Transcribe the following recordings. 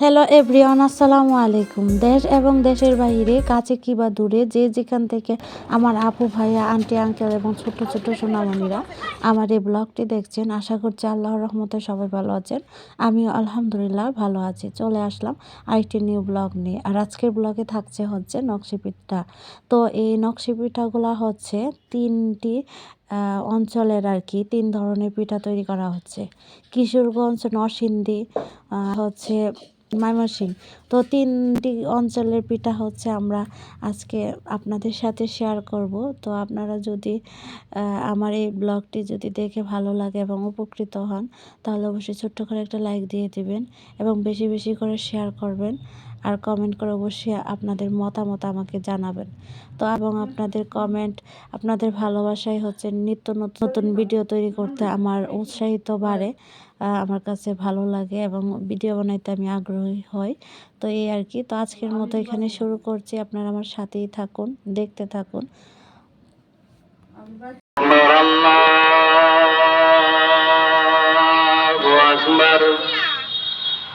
Hello everyone আসসালামু আলাইকুম। দেশ এবং দেশের বাইরে, কাছে কিবা দূরে, যে যেখান থেকে আমার আপু, ভাইয়া, আন্টি, আঙ্কেল এবং ছোট ছোট সোনামণিরা আমার এই ব্লগটি দেখছেন, আশা করছি আল্লাহর রহমতে সবাই ভালো আছেন। আমিও আলহামদুলিল্লাহ ভালো আছি। চলে আসলাম আরেকটি নিউ ব্লগ নিয়ে। আর আজকের ব্লগে থাকছে হচ্ছে নকশি পিঠা তো এই নকশি পিঠাগুলো হচ্ছে তিনটি অঞ্চলের আর কি তিন ধরনের পিঠা তৈরি করা হচ্ছে। কিশোরগঞ্জ, নরসিংদী হচ্ছে ময়মনসিং। তো তিনটি অঞ্চলের পিঠা হচ্ছে আমরা আজকে আপনাদের সাথে শেয়ার করব। তো আপনারা যদি আমার এই ব্লগটি যদি দেখে ভালো লাগে এবং উপকৃত হন, তাহলে অবশ্যই ছোট্ট করে একটা লাইক দিয়ে দিবেন এবং বেশি বেশি করে শেয়ার করবেন। আর কমেন্ট করে অবশ্যই আপনাদের মতামত আমাকে জানাবেন। তো এবং আপনাদের কমেন্ট আপনাদের ভালোবাসাই হচ্ছে নিত্য নতুন নতুন ভিডিও তৈরি করতে আমার উৎসাহিত বাড়ে আমার কাছে ভালো লাগে এবং ভিডিও বানাইতে আমি আগ্রহী হই। তো এই আর কি, তো আজকের মতো এখানে শুরু করছি। আপনারা আমার সাথেই থাকুন, দেখতে থাকুন। আল্লাহ আকবার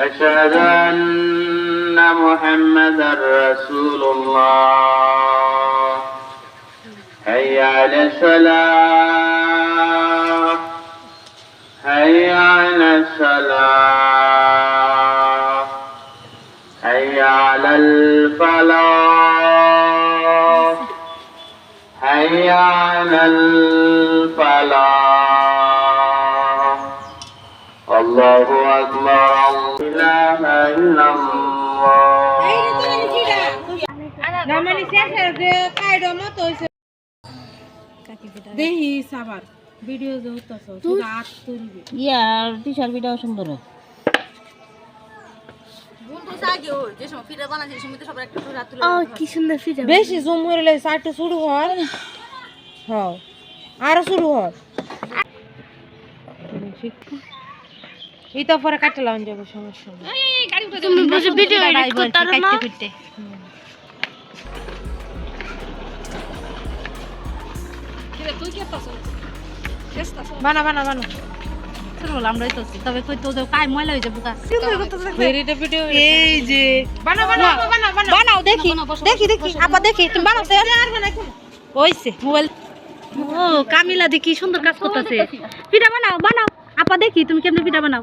أشهد أن محمدا رسول الله. حي على الصلاة. حي على الصلاة. حي على الفلاح. حي على الفلاح. الله أكبر لا إله إلا الله রামানি শেষে যে কাইডো মতো হইছে দেহি সাবার ভিডিও যে হইতাছ শুধু হাত তুলবি ইয়ার টিশার ভিডিও সুন্দর বেশি জুম করে লাগে সাইডটা শুরু হর হ্যাঁ আরো শুরু হর এটা পরে কাটতে লাগান যাব সমস্যা তুমি বুঝে ভিডিও এডিট করতে না বানা বানা বানা। আমরা তো তবে কই তো কাই ময়লা হয়ে যাব এই যে বানা বানা বানা বানা বানাও। দেখি দেখি দেখি। আপা দেখি তুমি বানাও হইছে মোবাইল। ও কামিলা দেখি সুন্দর কাজ করতেছে। পিঠা বানাও বানাও। আপা দেখি তুমি কেমনে পিঠা বানাও।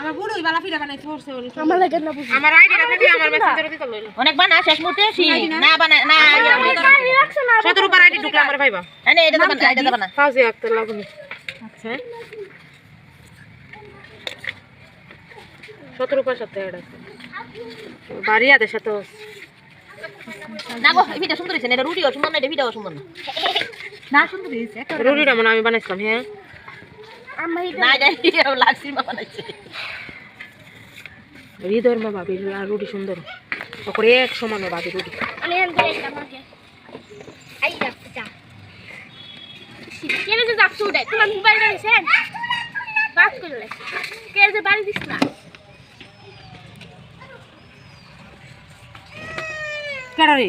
আমার বুড়োই বালা ফিরা বানাই থরছে ওরে আমার লাগে না বুঝি। আমার আইডিটা দিবি আমার মেসেঞ্জারে দিতে লইল। অনেক বানা শেষ মুহূর্তে না। বানা না সতের উপর আইডি ঢুকলে আমার ভাইবা। না এটা তো বানা এটা তো বানা ফাউজি আক্তার লাগুনি আচ্ছা। সতের উপর সাথে অ্যাড বাড়ি আদের সাথে না গো এই সুন্দর হয়েছে না এটা রুটিও সুন্দর না এটা ভিডিও সুন্দর না। না সুন্দর হয়েছে রুটিটা মনে হয় আমি বানাইছিলাম হ্যাঁ না এটা লাগছি মা বানাইছে হৃদয়ের মা ভাবি রুটি সুন্দর। ওপরে এক সমান ভাবি রুটি। কেন তোমার মোবাইল রয়েছেন বাস করলে কে যে বাড়ি দিস না? কেডা রে?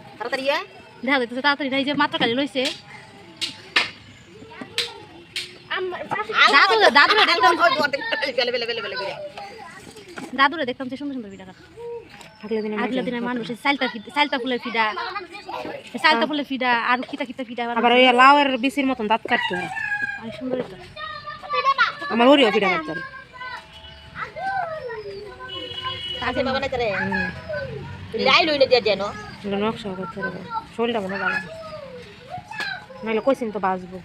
তাড়াতাড়ি দেখা যাইতেছে তাড়াতাড়ি এই যে মাত্র কালি লইছে। দাদু দাদুরে দেখতাম। বেলে বেলে বেলে বেলে করে দাদুরে দেখতাম যে সুন্দর সুন্দর দিনে আগলা দিনের মানুষ। সালতা সালতা ফুলের ফিডা সালতা ফুলের ফিডা আর খিতা খিতা ফিডা আবার ওই লাউয়ের বিচির মতন দাঁত কাটতে। অনেক সুন্দর এটা আমার ওরিও পিঠা কাটতে হয় আগে বাবা লাই লইলে দিয়া যেন। নকশা করতে হবে। শরীরটা মনে ভালো নাহলে কইছিন তো বাঁচবো।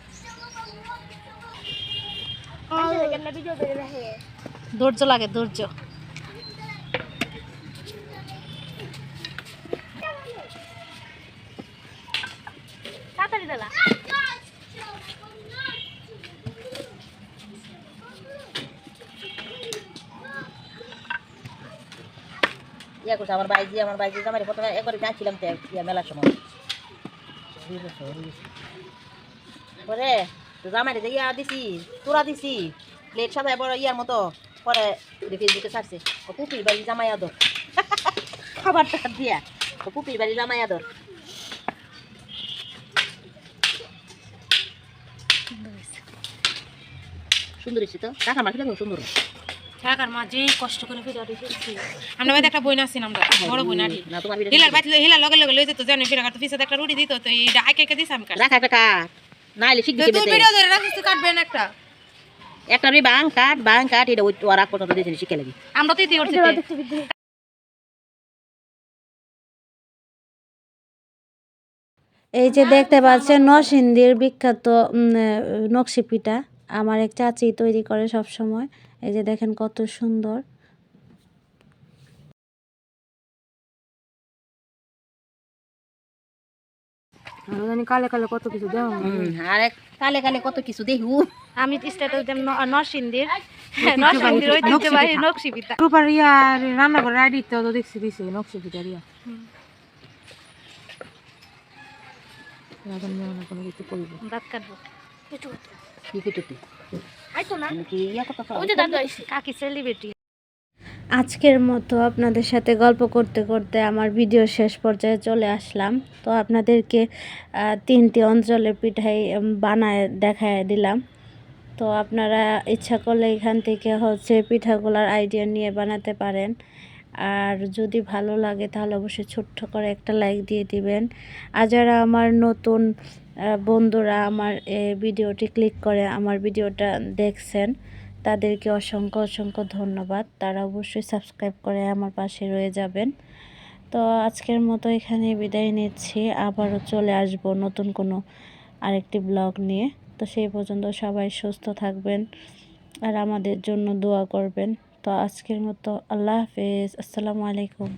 ধৈর্য লাগে, ধৈর্য। তাড়াতাড়ি দাদা ইয়া করছে, আমার বাইজি আমার বাইজি আমার প্রথমে একবারে যাচ্ছিলাম তো ইয়া মেলার সময়। পরে তো জামাইরে যে ইয়া দিছি, তোরা দিছি, প্লেট সাজায় বড় ইয়ার মতো। পরে দিকে ছাড়ছে, ও পুপির বাড়ি জামাই আদর। খাবারটা দিয়া, ও পুপির বাড়ি জামাই আদর। সুন্দর তো? টাকা মাখিলে খুব কষ্ট করে আমরা বাড়িতে একটা বই নাছিলাম আমরা বড় বই নাড়ি না তোমার বিটা- হিলার বাড়িতে হিলার লগে লগে লই যেত জানি ফিডা কাটতো পিছাতে একটা রুটি দিত তো এই আইকে আইকে দিছ আমি কাট। রাখ একটা কাঠ না এলে শিখবি তুই ভিডিও ধরে রাখিস তুই কাটবেন একটা। একটা রে বাং কাঠ বাং কাঠ এটা ওই ওরা পর্যন্ত দিয়েছে শিখে লাগি আমরা তো ইতি করছি এই যে দেখতে পাচ্ছেন নরসিংদীর বিখ্যাত নকশি পিঠা আমার এক চাচি তৈরি করে সব সময় এই যে দেখেন কত সুন্দর। কালে কালে কত কিছু আরে কালে কালে কত কিছু দেখু আমি স্ট্যাটাস ঐতিহ্যবাহী রূপার ইয়া তো দেখছি দিছে নকশি পিঠার কোনো কিছু করব। দাঁত কাটবো। কি কেটে আইতো না। কি ইয়া কত ওই যে দাদু আইছে। কাকি সেলিব্রিটি আজকের মতো আপনাদের সাথে গল্প করতে করতে আমার ভিডিও শেষ পর্যায়ে চলে আসলাম। তো আপনাদেরকে তিনটি অঞ্চলের পিঠাই বানায় দেখায় দিলাম। তো আপনারা ইচ্ছা করলে এখান থেকে হচ্ছে পিঠাগুলার আইডিয়া নিয়ে বানাতে পারেন। আর যদি ভালো লাগে তাহলে অবশ্যই ছোট্ট করে একটা লাইক দিয়ে দিবেন। আর যারা আমার নতুন বন্ধুরা আমার ভিডিওটি ক্লিক করে আমার ভিডিওটা দেখছেন, তাদেরকে অসংখ্য অসংখ্য ধন্যবাদ। তারা অবশ্যই সাবস্ক্রাইব করে আমার পাশে রয়ে যাবেন। তো আজকের মতো এখানে বিদায় নিচ্ছি। আবারও চলে আসব নতুন কোনো আরেকটি ব্লগ নিয়ে। তো সেই পর্যন্ত সবাই সুস্থ থাকবেন আর আমাদের জন্য দোয়া করবেন। তো আজকের মতো আল্লাহ হাফেজ। আসসালামু আলাইকুম।